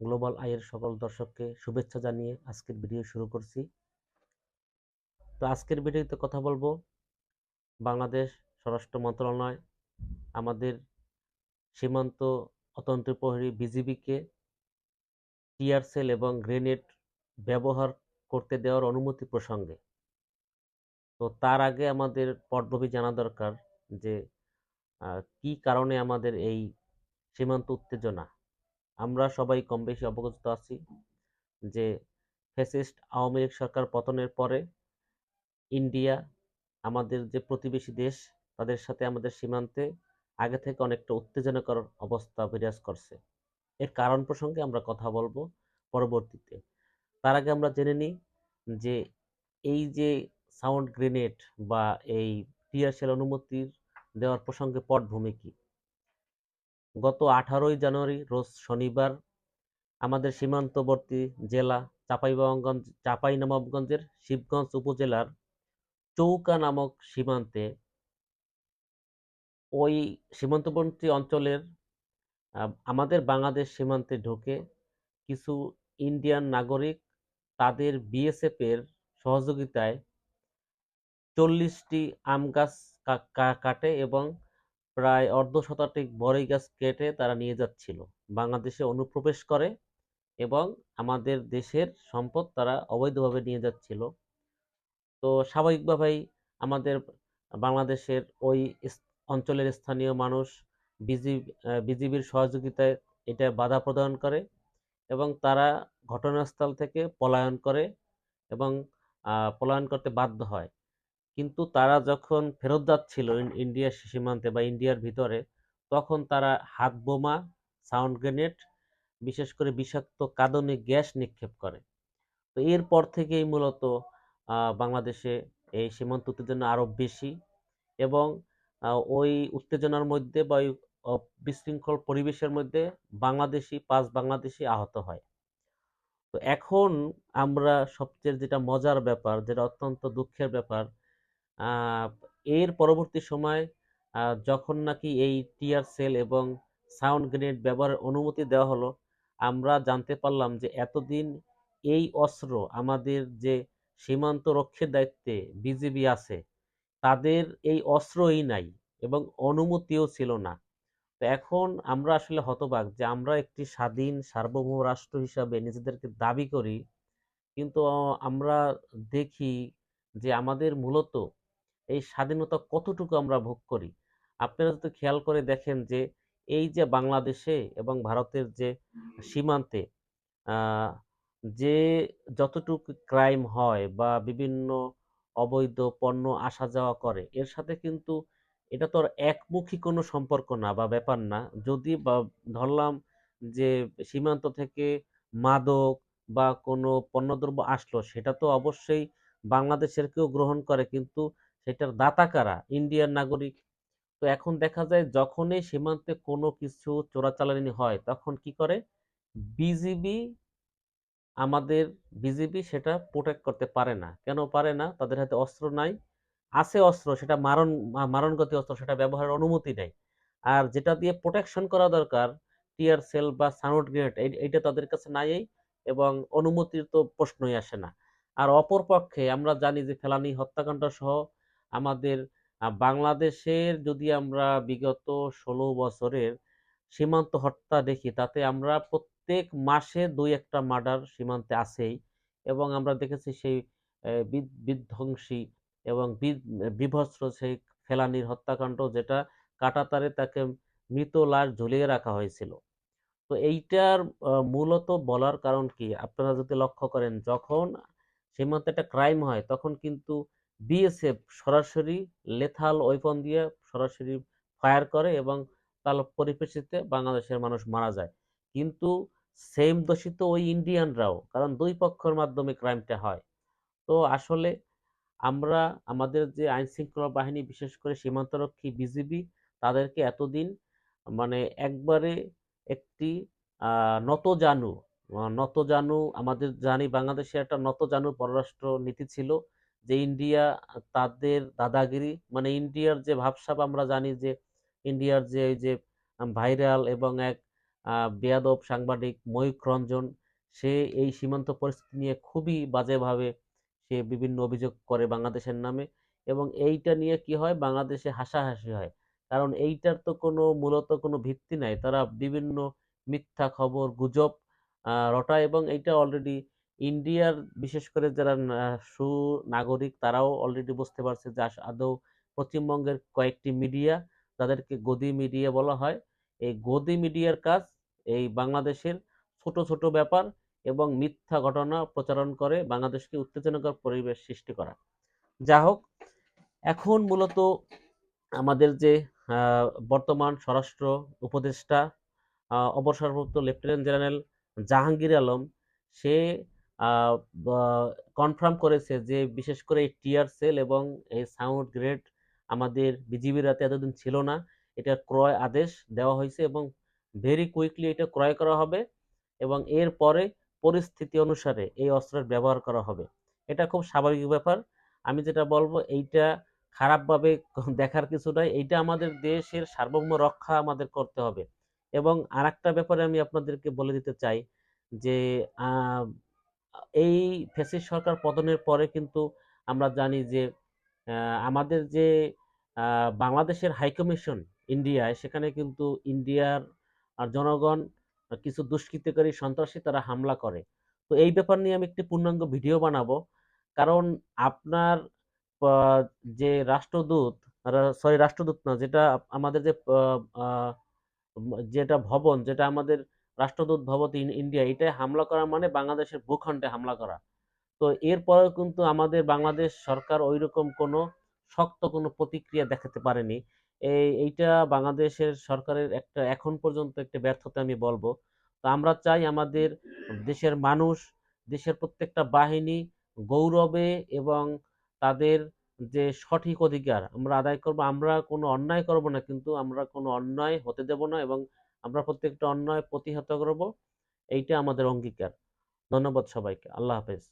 Global আইয়ের সকল দর্শককে শুভেচ্ছা জানিয়ে আজকের ভিডিও শুরু করছি। তো আজকের ভিডিওতে কথা বলব বাংলাদেশ স্বরাষ্ট্র মন্ত্রণালয়, আমাদের সীমান্ত অতন্ত্র প্রহরী বিজিবিকে টিয়ার সেল এবং গ্রেনেড ব্যবহার করতে দেওয়ার অনুমতি প্রসঙ্গে। তো তার আগে আমাদের পটভূমি জানা দরকার যে কি কারণে আমাদের এই সীমান্ত উত্তেজনা? আমরা সবাই কম বেশি অবগত আছি যে ফ্যাসিস্ট আওয়ামী লীগ সরকার পতনের পরে ইন্ডিয়া আমাদের যে প্রতিবেশী দেশ, তাদের সাথে আমাদের সীমান্তে আগে থেকে অনেকটা উত্তেজনাকর অবস্থা বিরাজ করছে। এর কারণ প্রসঙ্গে আমরা কথা বলব পরবর্তীতে। তার আগে আমরা জেনে নিই যে এই যে সাউন্ড গ্রেনেড বা এই টিয়ার সেল অনুমতির দেওয়ার প্রসঙ্গে পটভূমি কি? গত আঠারোই জানুয়ারি, রোজ শনিবার, আমাদের সীমান্তবর্তী জেলা চাঁপাইনবাবগঞ্জ চাঁপাইনবাবগঞ্জের শিবগঞ্জ উপজেলার চৌকা নামক সীমান্তে ওই সীমান্তবর্তী অঞ্চলের আমাদের বাংলাদেশ সীমান্তে ঢোকে কিছু ইন্ডিয়ান নাগরিক। তাদের বিএসএফ এর সহযোগিতায় চল্লিশটি আম গাছ কাটে এবং প্রায় অর্ধ শতাধিক বড়ই গাছ কেটে তারা নিয়ে যাচ্ছিল। বাংলাদেশে অনুপ্রবেশ করে এবং আমাদের দেশের সম্পদ তারা অবৈধভাবে নিয়ে যাচ্ছিল। তো স্বাভাবিকভাবেই আমাদের বাংলাদেশের ওই অঞ্চলের স্থানীয় মানুষ বিজি বিজিবির সহযোগিতায় এটা বাধা প্রদান করে এবং তারা ঘটনাস্থল থেকে পলায়ন করে এবং পলায়ন করতে বাধ্য হয়। কিন্তু তারা যখন ফেরত যাচ্ছিল ইন্ডিয়ার সীমান্তে বা ইন্ডিয়ার ভিতরে, তখন তারা হাত বোমা, সাউন্ড গ্রেনেড, বিশেষ করে বিষাক্ত কাঁদনে গ্যাস নিক্ষেপ করে। তো এরপর থেকেই মূলত বাংলাদেশে এই সীমান্ত উত্তেজনা আরও বেশি এবং ওই উত্তেজনার মধ্যে বা ওই বিশৃঙ্খল পরিবেশের মধ্যে বাংলাদেশি, পাঁচ বাংলাদেশি আহত হয়। তো এখন আমরা সবচেয়ে যেটা মজার ব্যাপার, যেটা অত্যন্ত দুঃখের ব্যাপার এর পরবর্তী সময় যখন নাকি এই টিয়ার সেল এবং সাউন্ড গ্রেনেড ব্যবহারের অনুমতি দেওয়া হলো, আমরা জানতে পারলাম যে এতদিন এই অস্ত্র আমাদের যে সীমান্ত রক্ষের দায়িত্বে বিজিবি আছে, তাদের এই অস্ত্রই নাই এবং অনুমতিও ছিল না। তো এখন আমরা আসলে হতবাক যে আমরা একটি স্বাধীন সার্বভৌম রাষ্ট্র হিসাবে নিজেদেরকে দাবি করি, কিন্তু আমরা দেখি যে আমাদের মূলত এই স্বাধীনতা কতটুকু আমরা ভোগ করি? আপনারা যদি খেয়াল করে দেখেন যে, এই যে বাংলাদেশে এবং ভারতের যে সীমান্তে যে যতটুকু ক্রাইম হয় বা বিভিন্ন অবৈধ পণ্য আসা যাওয়া করে, এর সাথে কিন্তু এটা তো একমুখী কোনো সম্পর্ক না বা ব্যাপার না। যদি বা ধরলাম যে সীমান্ত থেকে মাদক বা কোনো পণ্যদ্রব্য আসলো, সেটা তো অবশ্যই বাংলাদেশের কেউ গ্রহণ করে। কিন্তু সেটার দাতা কারা? ইন্ডিয়ান নাগরিক। তো এখন দেখা যায় যখনই সীমান্তে কোনো কিছু চোরাচালানি হয়, তখন কি করে? বিজিবি আমাদের, বিজিবি সেটা প্রোটেক্ট করতে পারে না। কেন পারে না? তাদের হাতে অস্ত্র নাই। আছে অস্ত্র, সেটা মারণ, মারণগতি অস্ত্র, সেটা ব্যবহারের অনুমতি নেই। আর যেটা দিয়ে প্রোটেকশন করা দরকার টিয়ার সেল বা সাউন্ড গ্রেনেড এইটা তাদের কাছে নাই এবং অনুমতির তো প্রশ্নই আসে না। আর অপর পক্ষে আমরা জানি যে ফেলানি হত্যাকাণ্ড সহ আমাদের বাংলাদেশের যদি আমরা বিগত ষোলো বছরের সীমান্ত হত্যা দেখি, তাতে আমরা প্রত্যেক মাসে দুই একটা মার্ডার সীমান্তে আসেই এবং আমরা দেখেছি সেই বিধ্বংসী এবং বি- বীভৎস সেই ফেলানির হত্যাকাণ্ড যেটা কাঁটাতারে তাকে মৃত লাশ ঝুলিয়ে রাখা হয়েছিল। তো এইটার মূলত বলার কারণ কি? আপনারা যদি লক্ষ্য করেন, যখন সীমান্তে একটা ক্রাইম হয়, তখন কিন্তু বিএসএফ সরাসরি লেথাল ওয়েপন দিয়ে সরাসরি ফায়ার করে এবং তার পরিপ্রেক্ষিতে বাংলাদেশের মানুষ মারা যায়। কিন্তু সেম দোষিত ওই ইন্ডিয়ানরাও কারণ দুই পক্ষের মাধ্যমে ক্রাইমটা হয়। তো আসলে আমরা আমাদের যে আইন শৃঙ্খলা বাহিনী বিশেষ করে সীমান্তরক্ষী বিজিবি তাদেরকে এতদিন মানে একবারে একটি আহ, নতজানু আহ, নতজানু আমাদের জানি বাংলাদেশে একটা নত নতজানু পররাষ্ট্র নীতি ছিল। যে ইন্ডিয়া, তাদের দাদাগিরি মানে ইন্ডিয়ার যে ভাবসাব আমরা জানি যে ইন্ডিয়ার যে এই যে ভাইরাল এবং এক বেয়াদব সাংবাদিক ময়ূখ রঞ্জন, সে এই সীমান্ত পরিস্থিতি নিয়ে খুবই বাজেভাবে সে বিভিন্ন অভিযোগ করে বাংলাদেশের নামে এবং এইটা নিয়ে কি হয়? বাংলাদেশে হাসাহাসি হয়। কারণ এইটার তো কোনো, মূলত কোনো ভিত্তি নাই। তারা বিভিন্ন মিথ্যা খবর, গুজব রটায় এবং এইটা অলরেডি ইন্ডিয়ার বিশেষ করে যারা সুনাগরিক তারাও অলরেডি বুঝতে পারছে যে আদৌ পশ্চিমবঙ্গের কয়েকটি মিডিয়া তাদেরকে গদি মিডিয়া বলা হয়। এই গদি মিডিয়ার কাজ এই বাংলাদেশের ছোট ছোট ব্যাপার এবং মিথ্যা ঘটনা প্রচারণ করে বাংলাদেশকে উত্তেজনাকর পরিবেশ সৃষ্টি করা। যা হোক, এখন মূলত আমাদের যে বর্তমান স্বরাষ্ট্র উপদেষ্টা অবসরপ্রাপ্ত লেফটেন্যান্ট জেনারেল জাহাঙ্গীর আলম, সে কনফার্ম করেছে যে, বিশেষ করে এই টিয়ার সেল এবং এই সাউন্ড গ্রেড আমাদের বিজিবির রাতে এতদিন ছিল না। এটা ক্রয় আদেশ দেওয়া হয়েছে এবং ভেরি কুইকলি এটা ক্রয় করা হবে এবং এর পরে পরিস্থিতি অনুসারে এই অস্ত্রের ব্যবহার করা হবে। এটা খুব স্বাভাবিক ব্যাপার। আমি যেটা বলব, এইটা খারাপভাবে দেখার কিছু নাই। এইটা আমাদের দেশের সার্বভৌম রক্ষা আমাদের করতে হবে। এবং আরেকটা ব্যাপারে আমি আপনাদেরকে বলে দিতে চাই যে এই ফ্যাসিস্ট সরকার পতনের পরে কিন্তু আমরা জানি যে আমাদের যে বাংলাদেশের হাইকমিশন ইন্ডিয়ায় সেখানে কিন্তু ইন্ডিয়ার আর জনগণ কিছু দুষ্কৃতিকারী সন্ত্রাসী তারা হামলা করে। তো এই ব্যাপার নিয়ে আমি একটি পূর্ণাঙ্গ ভিডিও বানাবো। কারণ আপনার যে রাষ্ট্রদূত সরি রাষ্ট্রদূত না, যেটা আমাদের যে যেটা ভবন, যেটা আমাদের রাষ্ট্রদূত ইন ইন্ডিয়া, এটাই হামলা করা মানে বাংলাদেশের ভূখণ্ডে হামলা করা। তো এরপরেও কিন্তু আমাদের বাংলাদেশ সরকার ওইরকম কোনো শক্ত কোনো প্রতিক্রিয়া দেখাতে পারেনি। এই, এইটা বাংলাদেশের সরকারের একটা এখন পর্যন্ত একটা ব্যর্থতা আমি বলব। তো আমরা চাই আমাদের দেশের মানুষ, দেশের প্রত্যেকটা বাহিনী গৌরবে এবং তাদের যে সঠিক অধিকার আমরা আদায় করব, আমরা কোনো অন্যায় করব না, কিন্তু আমরা কোনো অন্যায় হতে দেব না এবং আমরা প্রত্যেকটা অন্যায় প্রতিহত করব এইটা আমাদের অঙ্গীকার। ধন্যবাদ সবাইকে আল্লাহ হাফেজ।